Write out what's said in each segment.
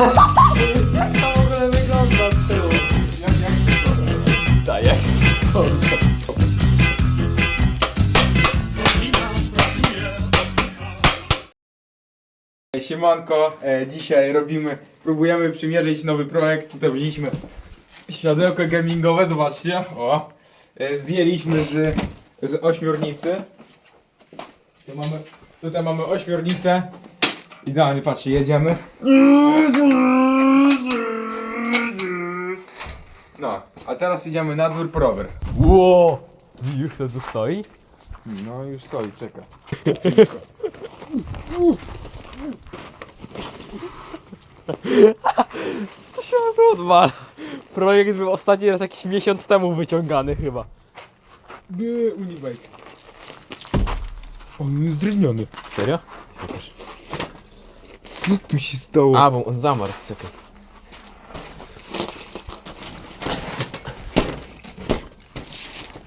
To w ogóle wygląda Tak, Siemanko, e, dzisiaj robimy, próbujemy przymierzyć nowy projekt. Tutaj wzięliśmy światełko gamingowe, zobaczcie. O, e, zdjęliśmy z, z ośmiornicy. Mamy, tutaj mamy ośmiornicę. Idealnie, patrzcie, jedziemy. No, a teraz idziemy na dwór po rower. Ło! Już to tu stoi? No już stoi, czeka. To się odwala. Projekt był ostatni raz jakiś miesiąc temu wyciągany chyba. Unibike. On jest drewniany. Serio? Co tu się stało? A, bo on zamarzł, czekaj.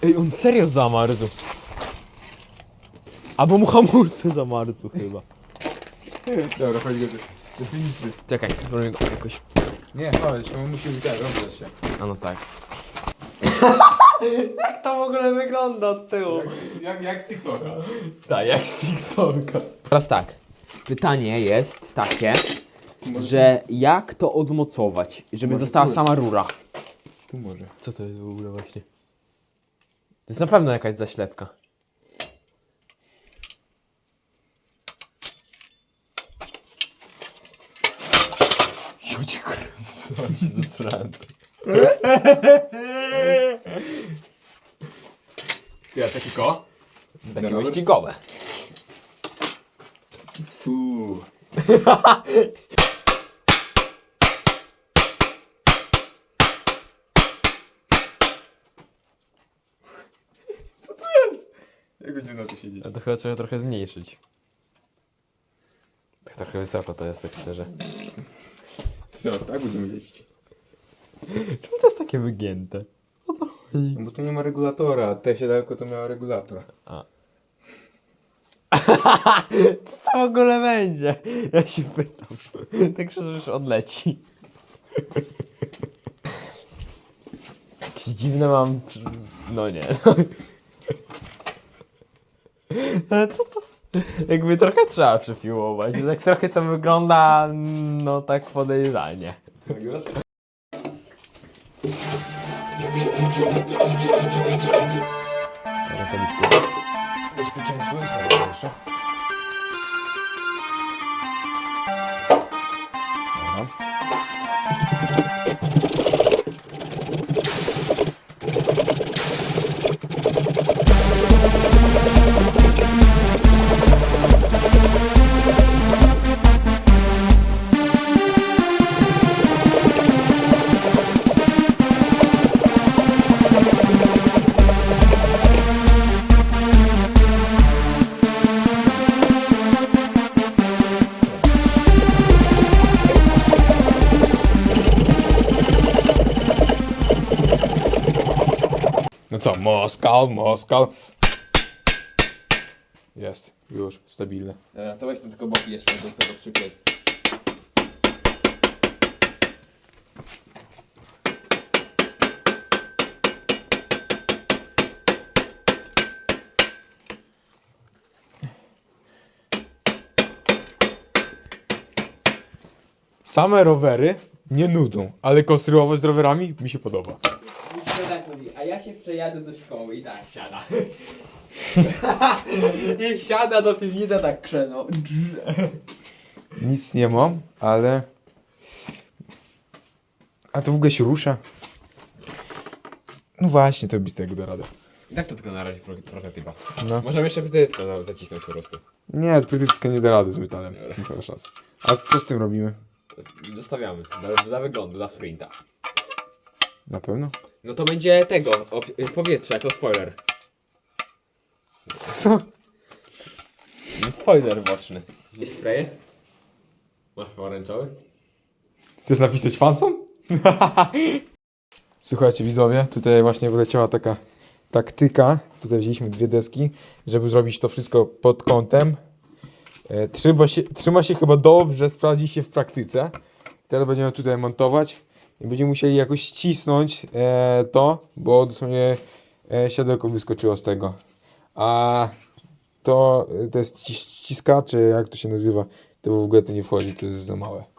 Ej, on serio zamarzł. Albo mu hamulce zamarzł chyba. Dobra, chodź go do definicji. Czekaj, zrobimy go jakoś. Nie, chodź, bo musimy tak, się. A no tak. Jak to w ogóle wygląda od tyłu? Jak, jak z TikToka. Tak, jak z TikToka. Teraz tak. Pytanie jest takie, że jak to odmocować, żeby Może została tu sama rura? Tu może. Co to jest w ogóle właśnie? To jest na pewno jakaś zaślepka. Chodzi kręcą się zesrałem. Ja takie ko? Takie Dobra. wyścigowe. Fu. Co to jest? Jak będzie na to siedzieć? A to chyba trzeba trochę zmniejszyć. Tak trochę wysoko to jest, tak szczerze. Co, tak będziemy jeździć? Czemu to jest takie wygięte? O to chodzi? No bo tu nie ma regulatora, a te siadełko to miało regulator. A. Co to w ogóle będzie? Ja się pytam. Tak szczerze już odleci. Jakieś dziwne mam... No nie. Ale co to? Jakby trochę trzeba przypiłować. Tak trochę to wygląda, no tak podejrzanie. Nagrywasz? Bezpieczeństwo jest najważniejsze. Dobra. No co, Moskal, Moskal. Jest, już, stabilne. Dobra, to weź ten tylko boki jeszcze do tego przyklej. Same rowery nie nudzą, ale konstruować z rowerami mi się podoba. Tak a ja się przejadę do szkoły i tak siada. I siada do piwnicy tak krzeno. Nic nie mam, ale... A to w ogóle się rusza. No właśnie, to bez tego da radę. I tak to tylko na razie pro- prototypa. No. Możemy jeszcze tylko no, zacisnąć po prostu. Nie, prezydentka nie da rady z metalem. Nie ma szans. A co z tym robimy? Zostawiamy. Dla, dla wyglądu, dla sprinta. Na pewno? No to będzie tego, ob- powietrze, jako spoiler. Co? No spoiler boczny. Jest spray? Masz pomarańczowy? Chcesz napisać fansom? Słuchajcie widzowie, tutaj właśnie wyleciała taka taktyka. Tutaj wzięliśmy dwie deski, żeby zrobić to wszystko pod kątem. E, trzyma, się, trzyma się chyba dobrze, sprawdzi się w praktyce. teraz będziemy tutaj montować będziemy musieli jakoś ścisnąć e, to, bo dosłownie e, siodełko wyskoczyło z tego. A to, to jest ściskacze, jak to się nazywa, to w ogóle to nie wchodzi, to jest za małe.